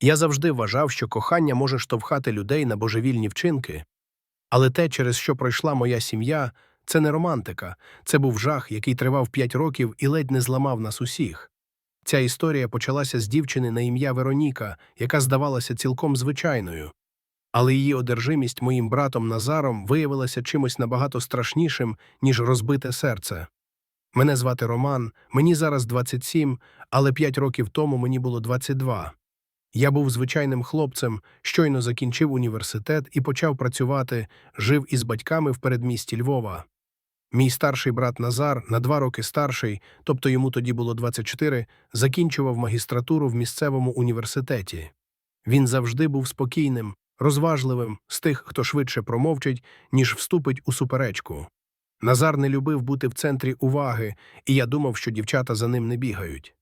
Я завжди вважав, що кохання може штовхати людей на божевільні вчинки. Але те, через що пройшла моя сім'я, це не романтика, це був жах, який тривав п'ять років і ледь не зламав нас усіх. Ця історія почалася з дівчини на ім'я Вероніка, яка здавалася цілком звичайною. Але її одержимість моїм братом Назаром виявилася чимось набагато страшнішим, ніж розбите серце. Мене звати Роман, мені зараз 27, але п'ять років тому мені було 22. Я був звичайним хлопцем, щойно закінчив університет і почав працювати, жив із батьками в передмісті Львова. Мій старший брат Назар, на два роки старший, тобто йому тоді було 24, закінчував магістратуру в місцевому університеті. Він завжди був спокійним, розважливим, з тих, хто швидше промовчить, ніж вступить у суперечку. Назар не любив бути в центрі уваги, і я думав, що дівчата за ним не бігають.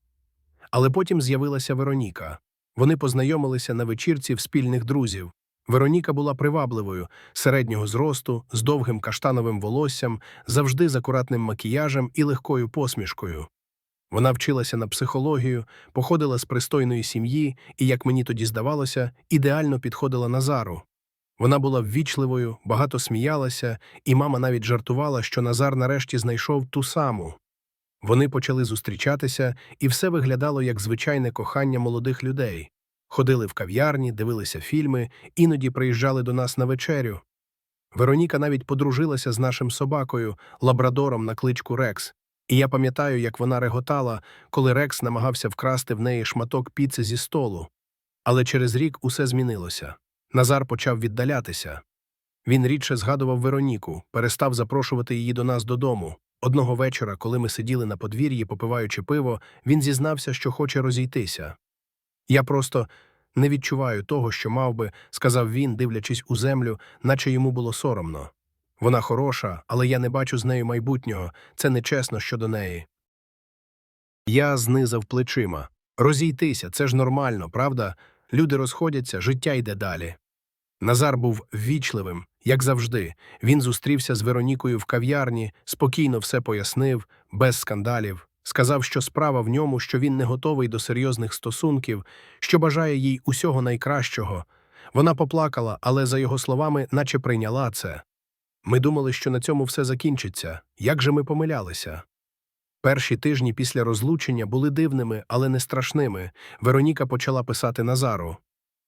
Але потім з'явилася Вероніка. Вони познайомилися на вечірці в спільних друзів. Вероніка була привабливою, середнього зросту, з довгим каштановим волоссям, завжди з акуратним макіяжем і легкою посмішкою. Вона вчилася на психологію, походила з пристойної сім'ї і, як мені тоді здавалося, ідеально підходила Назару. Вона була ввічливою, багато сміялася, і мама навіть жартувала, що Назар нарешті знайшов ту саму. Вони почали зустрічатися, і все виглядало як звичайне кохання молодих людей. Ходили в кав'ярні, дивилися фільми, іноді приїжджали до нас на вечерю. Вероніка навіть подружилася з нашим собакою, лабрадором на кличку Рекс, і я пам'ятаю, як вона реготала, коли Рекс намагався вкрасти в неї шматок піци зі столу. Але через рік усе змінилося. Назар почав віддалятися. Він рідше згадував Вероніку, перестав запрошувати її до нас додому. Одного вечора, коли ми сиділи на подвір'ї, попиваючи пиво, він зізнався, що хоче розійтися. Я просто не відчуваю того, що мав би, сказав він, дивлячись у землю, наче йому було соромно. Вона хороша, але я не бачу з нею майбутнього, це нечесно щодо неї. Я знизав плечима. Розійтися, це ж нормально, правда? Люди розходяться, життя йде далі. Назар був ввічливим, як завжди. Він зустрівся з Веронікою в кав'ярні, спокійно все пояснив, без скандалів. Сказав, що справа в ньому, що він не готовий до серйозних стосунків, що бажає їй усього найкращого. Вона поплакала, але, за його словами, наче прийняла це. Ми думали, що на цьому все закінчиться. Як же ми помилялися? Перші тижні після розлучення були дивними, але не страшними. Вероніка почала писати Назару.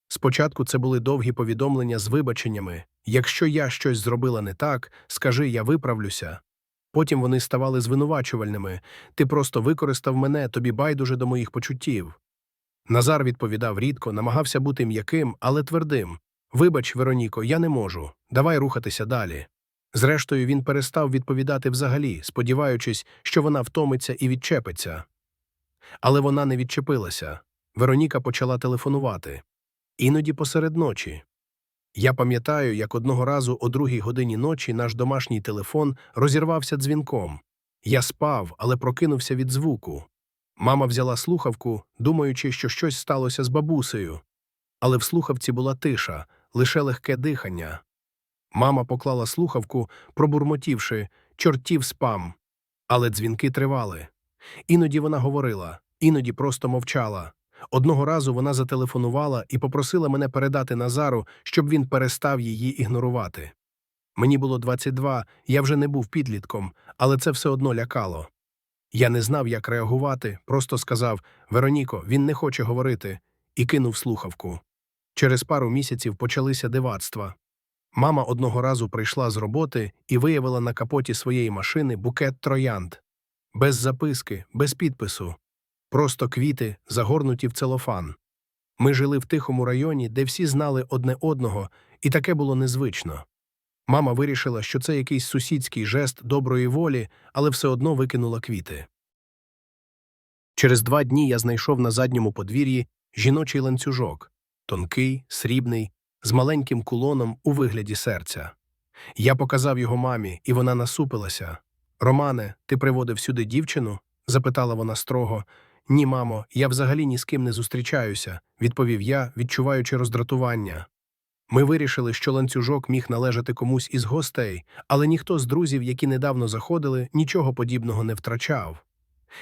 Спочатку це були довгі повідомлення з вибаченнями якщо я щось зробила не так, скажи, я виправлюся. Потім вони ставали звинувачувальними ти просто використав мене, тобі байдуже до моїх почуттів. Назар відповідав рідко, намагався бути м'яким, але твердим Вибач, Вероніко, я не можу. Давай рухатися далі. Зрештою, він перестав відповідати взагалі, сподіваючись, що вона втомиться і відчепиться. Але вона не відчепилася. Вероніка почала телефонувати. Іноді посеред ночі. Я пам'ятаю, як одного разу о другій годині ночі наш домашній телефон розірвався дзвінком. Я спав, але прокинувся від звуку. Мама взяла слухавку, думаючи, що щось сталося з бабусею. Але в слухавці була тиша, лише легке дихання. Мама поклала слухавку, пробурмотівши чортів спам. Але дзвінки тривали. Іноді вона говорила, іноді просто мовчала. Одного разу вона зателефонувала і попросила мене передати Назару, щоб він перестав її ігнорувати. Мені було 22, я вже не був підлітком, але це все одно лякало. Я не знав, як реагувати, просто сказав Вероніко, він не хоче говорити, і кинув слухавку. Через пару місяців почалися дивацтва. Мама одного разу прийшла з роботи і виявила на капоті своєї машини букет троянд. Без записки, без підпису. Просто квіти, загорнуті в целофан. Ми жили в тихому районі, де всі знали одне одного, і таке було незвично. Мама вирішила, що це якийсь сусідський жест доброї волі, але все одно викинула квіти. Через два дні я знайшов на задньому подвір'ї жіночий ланцюжок тонкий, срібний, з маленьким кулоном у вигляді серця. Я показав його мамі, і вона насупилася. Романе, ти приводив сюди дівчину? запитала вона строго. Ні, мамо, я взагалі ні з ким не зустрічаюся, відповів я, відчуваючи роздратування. Ми вирішили, що ланцюжок міг належати комусь із гостей, але ніхто з друзів, які недавно заходили, нічого подібного не втрачав.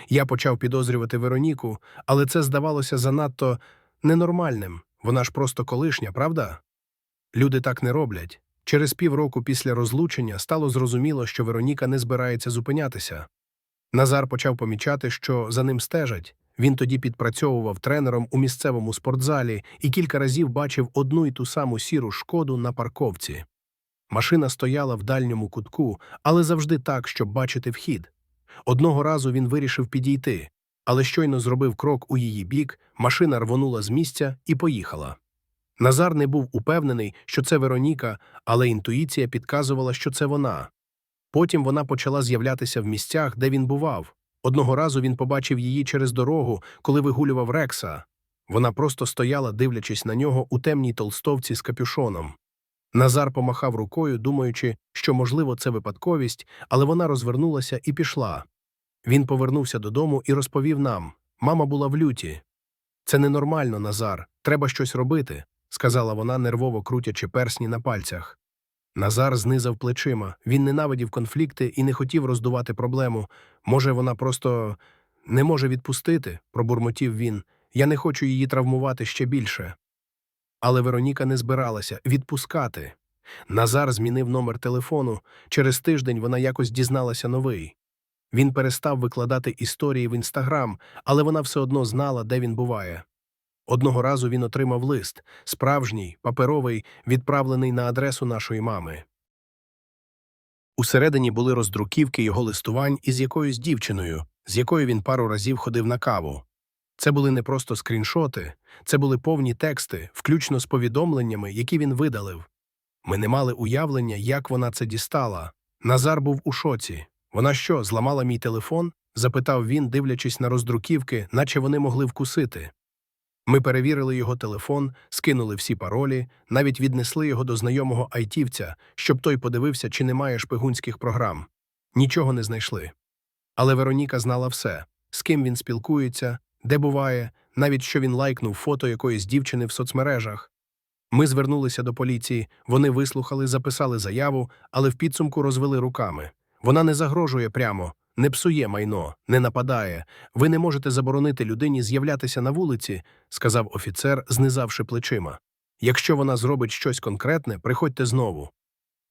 Я почав підозрювати Вероніку, але це здавалося занадто ненормальним. Вона ж просто колишня, правда? Люди так не роблять. Через півроку після розлучення стало зрозуміло, що Вероніка не збирається зупинятися. Назар почав помічати, що за ним стежать. Він тоді підпрацьовував тренером у місцевому спортзалі і кілька разів бачив одну й ту саму сіру шкоду на парковці. Машина стояла в дальньому кутку, але завжди так, щоб бачити вхід. Одного разу він вирішив підійти, але щойно зробив крок у її бік, машина рвонула з місця і поїхала. Назар не був упевнений, що це Вероніка, але інтуїція підказувала, що це вона. Потім вона почала з'являтися в місцях, де він бував. Одного разу він побачив її через дорогу, коли вигулював Рекса. Вона просто стояла, дивлячись на нього у темній толстовці з капюшоном. Назар помахав рукою, думаючи, що, можливо, це випадковість, але вона розвернулася і пішла. Він повернувся додому і розповів нам мама була в люті. Це ненормально, Назар, треба щось робити, сказала вона, нервово крутячи персні на пальцях. Назар знизав плечима. Він ненавидів конфлікти і не хотів роздувати проблему. Може, вона просто не може відпустити, пробурмотів він. Я не хочу її травмувати ще більше. Але Вероніка не збиралася відпускати. Назар змінив номер телефону. Через тиждень вона якось дізналася новий. Він перестав викладати історії в інстаграм, але вона все одно знала, де він буває. Одного разу він отримав лист справжній, паперовий, відправлений на адресу нашої мами. Усередині були роздруківки його листувань із якоюсь дівчиною, з якою він пару разів ходив на каву. Це були не просто скріншоти, це були повні тексти, включно з повідомленнями, які він видалив. Ми не мали уявлення, як вона це дістала. Назар був у шоці. Вона що, зламала мій телефон? запитав він, дивлячись на роздруківки, наче вони могли вкусити. Ми перевірили його телефон, скинули всі паролі, навіть віднесли його до знайомого айтівця, щоб той подивився, чи немає шпигунських програм. Нічого не знайшли. Але Вероніка знала все з ким він спілкується, де буває, навіть що він лайкнув фото якоїсь дівчини в соцмережах. Ми звернулися до поліції, вони вислухали, записали заяву, але в підсумку розвели руками. Вона не загрожує прямо, не псує майно, не нападає. Ви не можете заборонити людині з'являтися на вулиці, сказав офіцер, знизавши плечима. Якщо вона зробить щось конкретне, приходьте знову.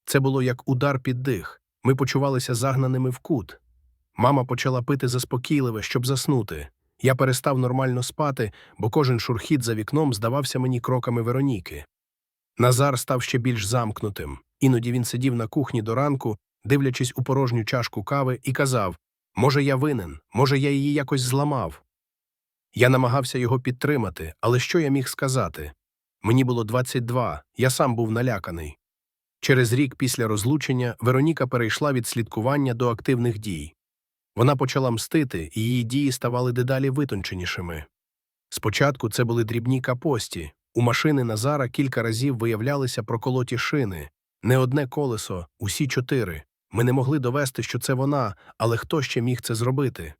Це було як удар під дих. Ми почувалися загнаними в кут. Мама почала пити заспокійливе, щоб заснути. Я перестав нормально спати, бо кожен шурхіт за вікном здавався мені кроками Вероніки. Назар став ще більш замкнутим. Іноді він сидів на кухні до ранку, дивлячись у порожню чашку кави, і казав Може, я винен, може, я її якось зламав. Я намагався його підтримати, але що я міг сказати? Мені було 22, я сам був наляканий. Через рік після розлучення Вероніка перейшла від слідкування до активних дій. Вона почала мстити, і її дії ставали дедалі витонченішими. Спочатку це були дрібні капості. У машини Назара кілька разів виявлялися проколоті шини, не одне колесо, усі чотири. Ми не могли довести, що це вона, але хто ще міг це зробити?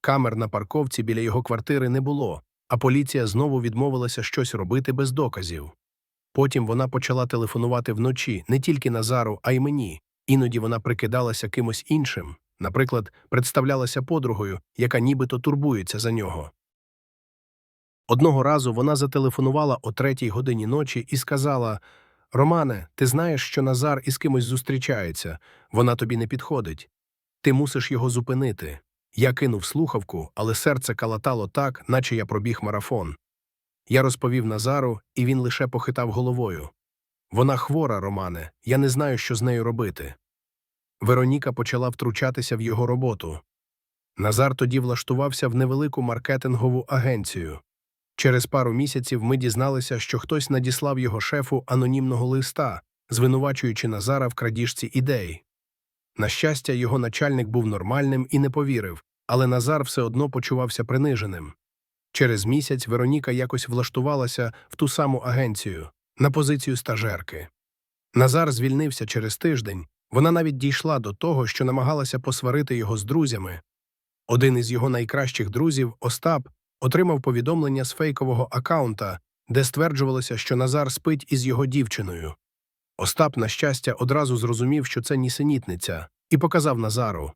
Камер на парковці біля його квартири не було, а поліція знову відмовилася щось робити без доказів. Потім вона почала телефонувати вночі не тільки Назару, а й мені. Іноді вона прикидалася кимось іншим, наприклад, представлялася подругою, яка нібито турбується за нього. Одного разу вона зателефонувала о третій годині ночі і сказала Романе, ти знаєш, що Назар із кимось зустрічається, вона тобі не підходить. Ти мусиш його зупинити. Я кинув слухавку, але серце калатало так, наче я пробіг марафон. Я розповів Назару, і він лише похитав головою. Вона хвора, Романе, я не знаю, що з нею робити. Вероніка почала втручатися в його роботу. Назар тоді влаштувався в невелику маркетингову агенцію. Через пару місяців ми дізналися, що хтось надіслав його шефу анонімного листа, звинувачуючи Назара в крадіжці ідей. На щастя, його начальник був нормальним і не повірив, але Назар все одно почувався приниженим. Через місяць Вероніка якось влаштувалася в ту саму агенцію на позицію стажерки. Назар звільнився через тиждень, вона навіть дійшла до того, що намагалася посварити його з друзями. Один із його найкращих друзів, Остап, отримав повідомлення з фейкового акаунта, де стверджувалося, що Назар спить із його дівчиною. Остап, на щастя, одразу зрозумів, що це нісенітниця, і показав Назару.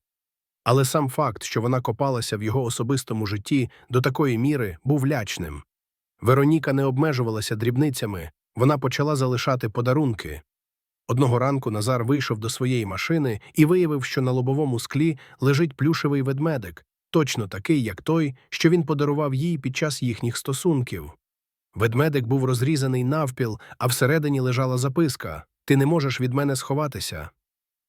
Але сам факт, що вона копалася в його особистому житті до такої міри, був лячним. Вероніка не обмежувалася дрібницями, вона почала залишати подарунки. Одного ранку Назар вийшов до своєї машини і виявив, що на лобовому склі лежить плюшевий ведмедик, точно такий, як той, що він подарував їй під час їхніх стосунків. Ведмедик був розрізаний навпіл, а всередині лежала записка Ти не можеш від мене сховатися.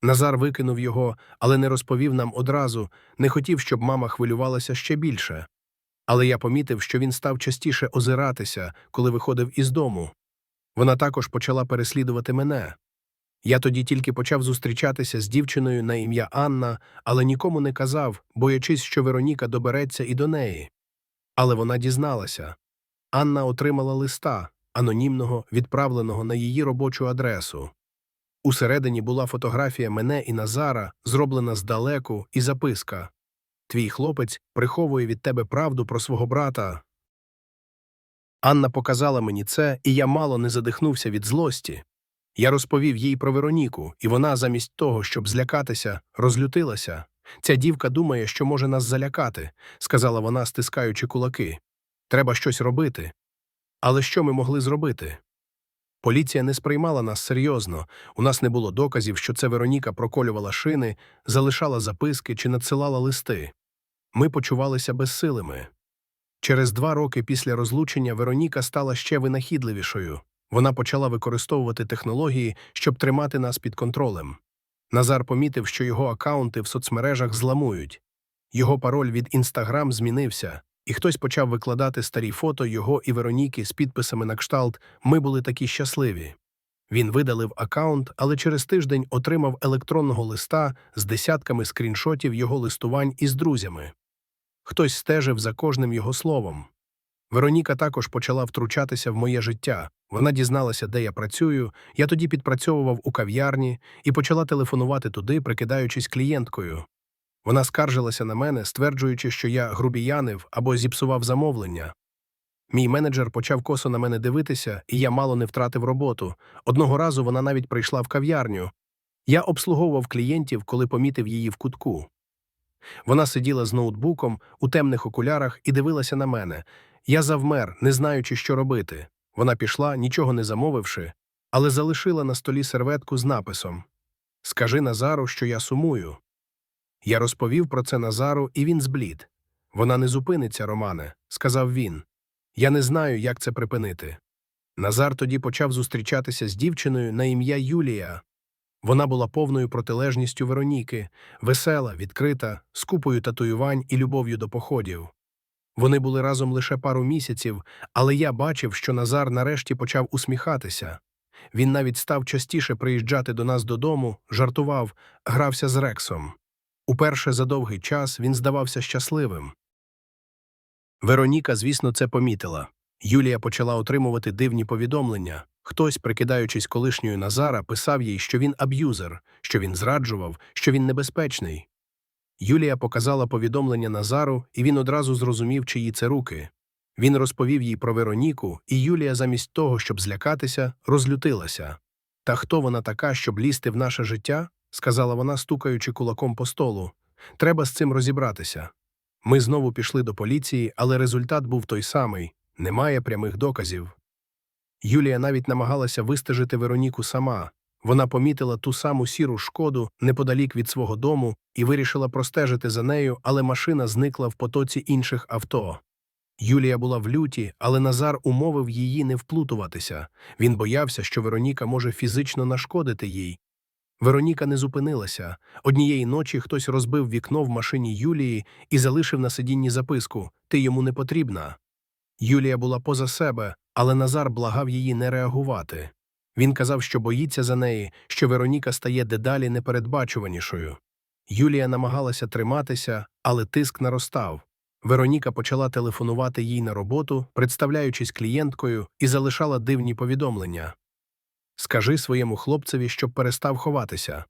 Назар викинув його, але не розповів нам одразу, не хотів, щоб мама хвилювалася ще більше. Але я помітив, що він став частіше озиратися, коли виходив із дому. Вона також почала переслідувати мене. Я тоді тільки почав зустрічатися з дівчиною на ім'я Анна, але нікому не казав, боячись, що Вероніка добереться і до неї. Але вона дізналася. Анна отримала листа, анонімного, відправленого на її робочу адресу. Усередині була фотографія мене і Назара, зроблена здалеку, і записка Твій хлопець приховує від тебе правду про свого брата. Анна показала мені це, і я мало не задихнувся від злості. Я розповів їй про Вероніку, і вона, замість того, щоб злякатися, розлютилася. Ця дівка думає, що може нас залякати, сказала вона, стискаючи кулаки. Треба щось робити. Але що ми могли зробити? Поліція не сприймала нас серйозно, у нас не було доказів, що це Вероніка проколювала шини, залишала записки чи надсилала листи. Ми почувалися безсилими. Через два роки після розлучення Вероніка стала ще винахідливішою. Вона почала використовувати технології, щоб тримати нас під контролем. Назар помітив, що його акаунти в соцмережах зламують. Його пароль від Інстаграм змінився, і хтось почав викладати старі фото його і Вероніки з підписами на кшталт Ми були такі щасливі. Він видалив акаунт, але через тиждень отримав електронного листа з десятками скріншотів його листувань із друзями. Хтось стежив за кожним його словом. Вероніка також почала втручатися в моє життя. Вона дізналася, де я працюю. Я тоді підпрацьовував у кав'ярні і почала телефонувати туди, прикидаючись клієнткою. Вона скаржилася на мене, стверджуючи, що я грубіянив або зіпсував замовлення. Мій менеджер почав косо на мене дивитися, і я мало не втратив роботу. Одного разу вона навіть прийшла в кав'ярню. Я обслуговував клієнтів, коли помітив її в кутку. Вона сиділа з ноутбуком у темних окулярах і дивилася на мене. Я завмер, не знаючи, що робити. Вона пішла, нічого не замовивши, але залишила на столі серветку з написом Скажи Назару, що я сумую. Я розповів про це Назару, і він зблід. Вона не зупиниться, Романе, сказав він. Я не знаю, як це припинити. Назар тоді почав зустрічатися з дівчиною на ім'я Юлія. Вона була повною протилежністю Вероніки, весела, відкрита, з купою татуювань і любов'ю до походів. Вони були разом лише пару місяців, але я бачив, що Назар нарешті почав усміхатися. Він навіть став частіше приїжджати до нас додому, жартував, грався з Рексом. Уперше за довгий час він здавався щасливим. Вероніка, звісно, це помітила. Юлія почала отримувати дивні повідомлення. Хтось, прикидаючись колишньою Назара, писав їй, що він аб'юзер, що він зраджував, що він небезпечний. Юлія показала повідомлення Назару, і він одразу зрозумів, чиї це руки. Він розповів їй про Вероніку, і Юлія, замість того, щоб злякатися, розлютилася. Та хто вона така, щоб лізти в наше життя? сказала вона, стукаючи кулаком по столу. Треба з цим розібратися. Ми знову пішли до поліції, але результат був той самий немає прямих доказів. Юлія навіть намагалася вистежити Вероніку сама. Вона помітила ту саму сіру шкоду неподалік від свого дому і вирішила простежити за нею, але машина зникла в потоці інших авто. Юлія була в люті, але Назар умовив її не вплутуватися. Він боявся, що Вероніка може фізично нашкодити їй. Вероніка не зупинилася. Однієї ночі хтось розбив вікно в машині Юлії і залишив на сидінні записку Ти йому не потрібна. Юлія була поза себе, але Назар благав її не реагувати. Він казав, що боїться за неї, що Вероніка стає дедалі непередбачуванішою. Юлія намагалася триматися, але тиск наростав. Вероніка почала телефонувати їй на роботу, представляючись клієнткою, і залишала дивні повідомлення. Скажи своєму хлопцеві, щоб перестав ховатися.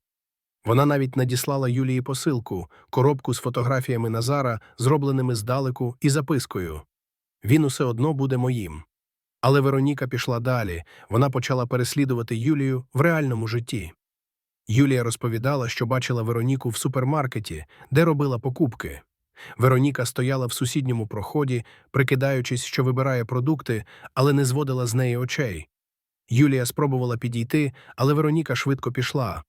Вона навіть надіслала Юлії посилку, коробку з фотографіями Назара, зробленими здалеку, і запискою Він усе одно буде моїм. Але Вероніка пішла далі, вона почала переслідувати Юлію в реальному житті. Юлія розповідала, що бачила Вероніку в супермаркеті, де робила покупки. Вероніка стояла в сусідньому проході, прикидаючись, що вибирає продукти, але не зводила з неї очей. Юлія спробувала підійти, але Вероніка швидко пішла.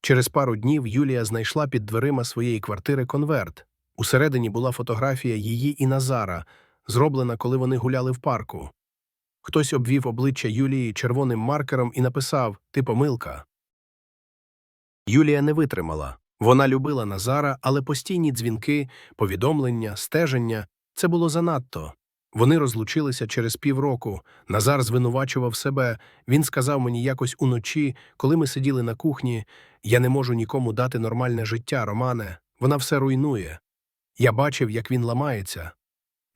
Через пару днів Юлія знайшла під дверима своєї квартири конверт. Усередині була фотографія її і Назара, зроблена, коли вони гуляли в парку. Хтось обвів обличчя Юлії червоним маркером і написав Ти помилка. Юлія не витримала. Вона любила Назара, але постійні дзвінки, повідомлення, стеження це було занадто. Вони розлучилися через півроку. Назар звинувачував себе. Він сказав мені якось уночі, коли ми сиділи на кухні Я не можу нікому дати нормальне життя, Романе. Вона все руйнує. Я бачив, як він ламається.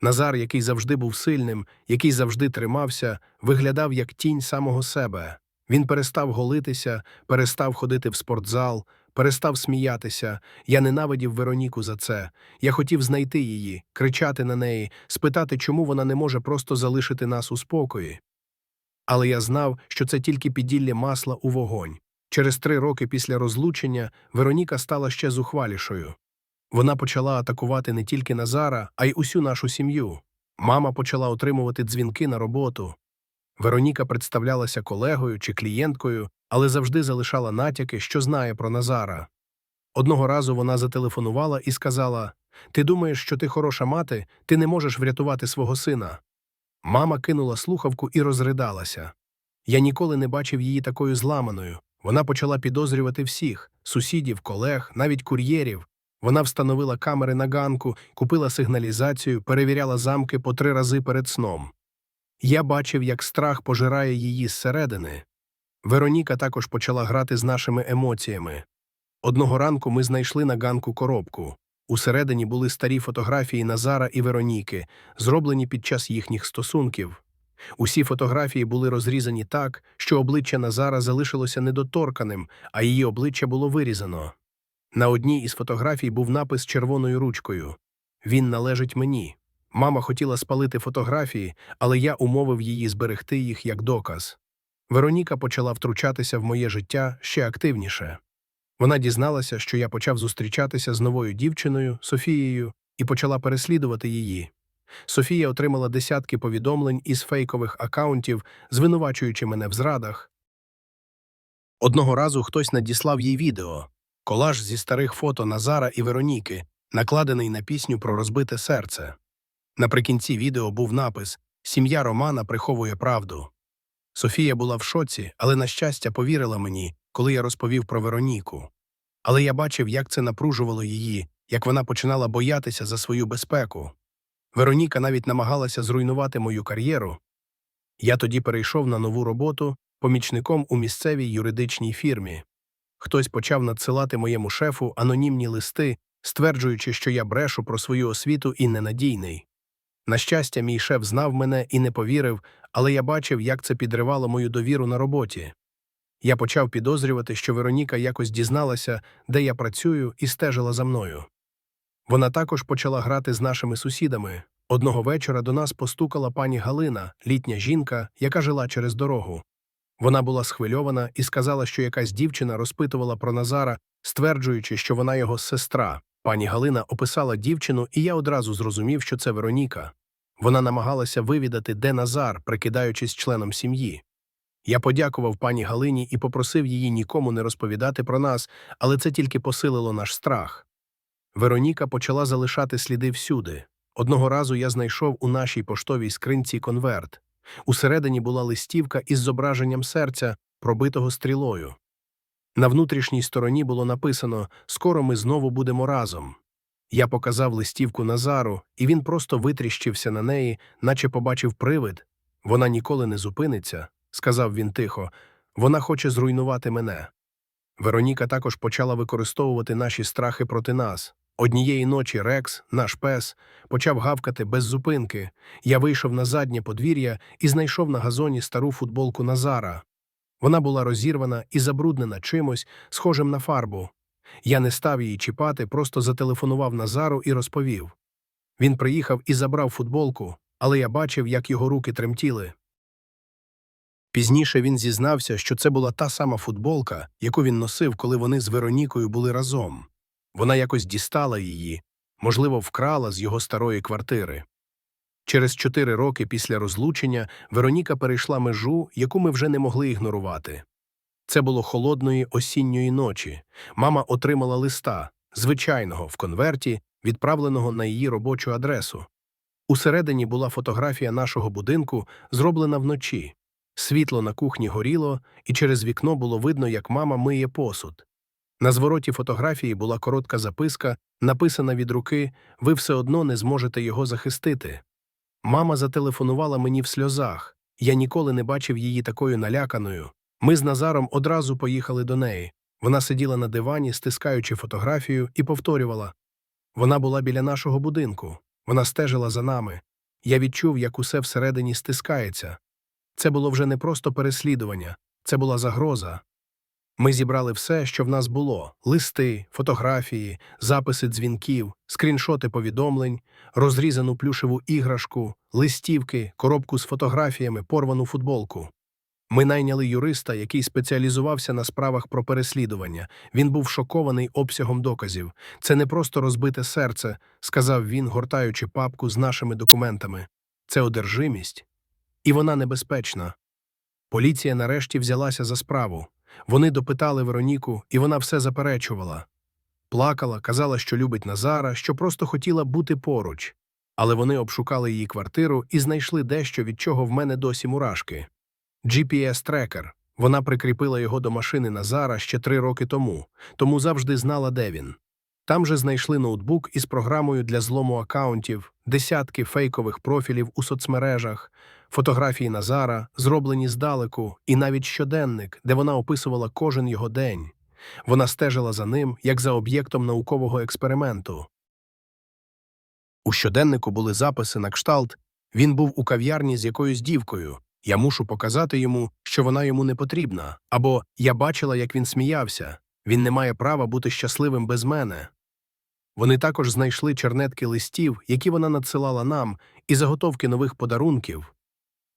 Назар, який завжди був сильним, який завжди тримався, виглядав як тінь самого себе. Він перестав голитися, перестав ходити в спортзал, перестав сміятися. Я ненавидів Вероніку за це. Я хотів знайти її, кричати на неї, спитати, чому вона не може просто залишити нас у спокої. Але я знав, що це тільки піділля масла у вогонь. Через три роки після розлучення Вероніка стала ще зухвалішою. Вона почала атакувати не тільки Назара, а й усю нашу сім'ю. Мама почала отримувати дзвінки на роботу. Вероніка представлялася колегою чи клієнткою, але завжди залишала натяки, що знає про Назара. Одного разу вона зателефонувала і сказала Ти думаєш, що ти хороша мати, ти не можеш врятувати свого сина. Мама кинула слухавку і розридалася. Я ніколи не бачив її такою зламаною. Вона почала підозрювати всіх сусідів, колег, навіть кур'єрів. Вона встановила камери на ганку, купила сигналізацію, перевіряла замки по три рази перед сном. Я бачив, як страх пожирає її зсередини. Вероніка також почала грати з нашими емоціями. Одного ранку ми знайшли на ганку коробку. Усередині були старі фотографії Назара і Вероніки, зроблені під час їхніх стосунків. Усі фотографії були розрізані так, що обличчя Назара залишилося недоторканим, а її обличчя було вирізано. На одній із фотографій був напис червоною ручкою Він належить мені. Мама хотіла спалити фотографії, але я умовив її зберегти їх як доказ. Вероніка почала втручатися в моє життя ще активніше. Вона дізналася, що я почав зустрічатися з новою дівчиною Софією і почала переслідувати її. Софія отримала десятки повідомлень із фейкових акаунтів, звинувачуючи мене в зрадах. Одного разу хтось надіслав їй відео колаж зі старих фото Назара і Вероніки, накладений на пісню про розбите серце. Наприкінці відео був напис Сім'я Романа приховує правду. Софія була в шоці, але, на щастя, повірила мені, коли я розповів про Вероніку. Але я бачив, як це напружувало її, як вона починала боятися за свою безпеку. Вероніка навіть намагалася зруйнувати мою кар'єру. Я тоді перейшов на нову роботу помічником у місцевій юридичній фірмі. Хтось почав надсилати моєму шефу анонімні листи, стверджуючи, що я брешу про свою освіту і ненадійний. На щастя, мій шеф знав мене і не повірив, але я бачив, як це підривало мою довіру на роботі. Я почав підозрювати, що Вероніка якось дізналася, де я працюю, і стежила за мною. Вона також почала грати з нашими сусідами. Одного вечора до нас постукала пані Галина, літня жінка, яка жила через дорогу. Вона була схвильована і сказала, що якась дівчина розпитувала про Назара, стверджуючи, що вона його сестра. Пані Галина описала дівчину, і я одразу зрозумів, що це Вероніка. Вона намагалася вивідати, де Назар, прикидаючись членом сім'ї. Я подякував пані Галині і попросив її нікому не розповідати про нас, але це тільки посилило наш страх. Вероніка почала залишати сліди всюди. Одного разу я знайшов у нашій поштовій скринці конверт. Усередині була листівка із зображенням серця, пробитого стрілою. На внутрішній стороні було написано Скоро ми знову будемо разом. Я показав листівку Назару, і він просто витріщився на неї, наче побачив привид. Вона ніколи не зупиниться, сказав він тихо. Вона хоче зруйнувати мене. Вероніка також почала використовувати наші страхи проти нас. Однієї ночі Рекс, наш пес, почав гавкати без зупинки. Я вийшов на заднє подвір'я і знайшов на газоні стару футболку Назара. Вона була розірвана і забруднена чимось, схожим на фарбу. Я не став її чіпати, просто зателефонував Назару і розповів. Він приїхав і забрав футболку, але я бачив, як його руки тремтіли. Пізніше він зізнався, що це була та сама футболка, яку він носив, коли вони з Веронікою були разом. Вона якось дістала її. можливо, вкрала з його старої квартири. Через чотири роки після розлучення Вероніка перейшла межу, яку ми вже не могли ігнорувати. Це було холодної осінньої ночі. Мама отримала листа, звичайного, в конверті, відправленого на її робочу адресу. Усередині була фотографія нашого будинку, зроблена вночі. Світло на кухні горіло, і через вікно було видно, як мама миє посуд. На звороті фотографії була коротка записка, написана від руки Ви все одно не зможете його захистити. Мама зателефонувала мені в сльозах. Я ніколи не бачив її такою наляканою. Ми з Назаром одразу поїхали до неї. Вона сиділа на дивані, стискаючи фотографію, і повторювала вона була біля нашого будинку, вона стежила за нами. Я відчув, як усе всередині стискається. Це було вже не просто переслідування, це була загроза. Ми зібрали все, що в нас було: листи, фотографії, записи дзвінків, скріншоти повідомлень, розрізану плюшеву іграшку, листівки, коробку з фотографіями, порвану футболку. Ми найняли юриста, який спеціалізувався на справах про переслідування. Він був шокований обсягом доказів. Це не просто розбите серце, сказав він, гортаючи папку з нашими документами. Це одержимість. І вона небезпечна. Поліція нарешті взялася за справу. Вони допитали Вероніку, і вона все заперечувала. Плакала, казала, що любить Назара, що просто хотіла бути поруч. Але вони обшукали її квартиру і знайшли дещо, від чого в мене досі мурашки. GPS-трекер. Вона прикріпила його до машини Назара ще три роки тому, тому завжди знала, де він. Там же знайшли ноутбук із програмою для злому акаунтів, десятки фейкових профілів у соцмережах, фотографії Назара, зроблені здалеку, і навіть щоденник, де вона описувала кожен його день. Вона стежила за ним, як за об'єктом наукового експерименту. У щоденнику були записи на кшталт він був у кав'ярні з якоюсь дівкою. Я мушу показати йому, що вона йому не потрібна, або я бачила, як він сміявся. Він не має права бути щасливим без мене. Вони також знайшли чернетки листів, які вона надсилала нам, і заготовки нових подарунків.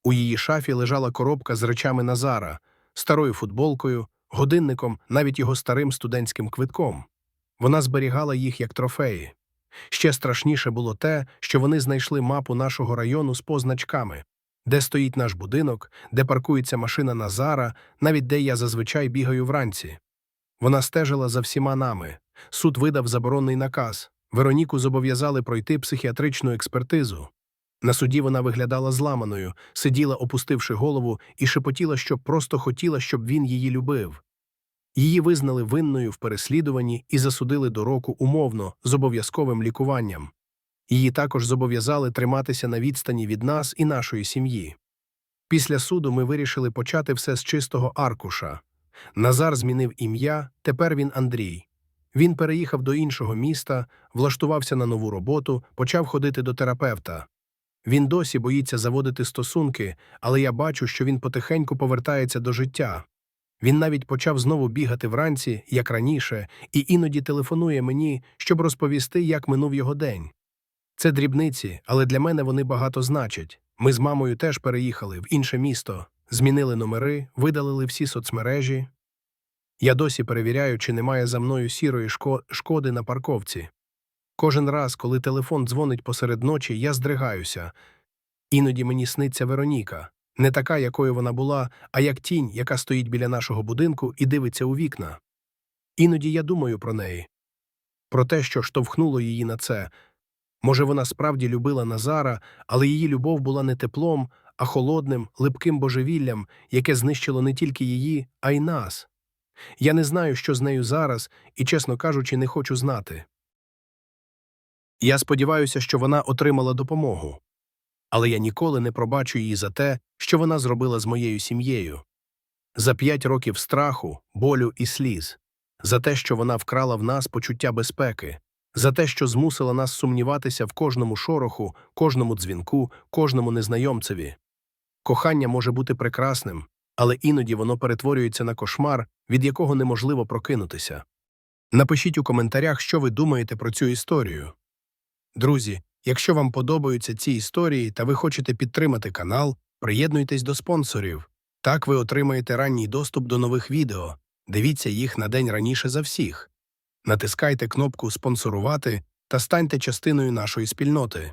У її шафі лежала коробка з речами Назара, старою футболкою, годинником, навіть його старим студентським квитком. Вона зберігала їх як трофеї. Ще страшніше було те, що вони знайшли мапу нашого району з позначками, де стоїть наш будинок, де паркується машина Назара, навіть де я зазвичай бігаю вранці. Вона стежила за всіма нами. Суд видав заборонний наказ. Вероніку зобов'язали пройти психіатричну експертизу. На суді вона виглядала зламаною, сиділа, опустивши голову, і шепотіла, що просто хотіла, щоб він її любив. Її визнали винною в переслідуванні і засудили до року умовно з обов'язковим лікуванням. Її також зобов'язали триматися на відстані від нас і нашої сім'ї. Після суду ми вирішили почати все з чистого аркуша. Назар змінив ім'я, тепер він Андрій. Він переїхав до іншого міста, влаштувався на нову роботу, почав ходити до терапевта. Він досі боїться заводити стосунки, але я бачу, що він потихеньку повертається до життя. Він навіть почав знову бігати вранці, як раніше, і іноді телефонує мені, щоб розповісти, як минув його день. Це дрібниці, але для мене вони багато значать. Ми з мамою теж переїхали в інше місто, змінили номери, видалили всі соцмережі. Я досі перевіряю, чи немає за мною сірої шко... шкоди на парковці. Кожен раз, коли телефон дзвонить посеред ночі, я здригаюся. Іноді мені сниться Вероніка, не така, якою вона була, а як тінь, яка стоїть біля нашого будинку і дивиться у вікна. Іноді я думаю про неї, про те, що штовхнуло її на це. Може, вона справді любила Назара, але її любов була не теплом, а холодним, липким божевіллям, яке знищило не тільки її, а й нас. Я не знаю, що з нею зараз, і, чесно кажучи, не хочу знати. Я сподіваюся, що вона отримала допомогу. Але я ніколи не пробачу її за те, що вона зробила з моєю сім'єю. За п'ять років страху, болю і сліз, за те, що вона вкрала в нас почуття безпеки, за те, що змусила нас сумніватися в кожному шороху, кожному дзвінку, кожному незнайомцеві. Кохання може бути прекрасним, але іноді воно перетворюється на кошмар, від якого неможливо прокинутися. Напишіть у коментарях, що ви думаєте про цю історію. Друзі, якщо вам подобаються ці історії та ви хочете підтримати канал, приєднуйтесь до спонсорів. Так ви отримаєте ранній доступ до нових відео. Дивіться їх на день раніше за всіх. Натискайте кнопку Спонсорувати та станьте частиною нашої спільноти.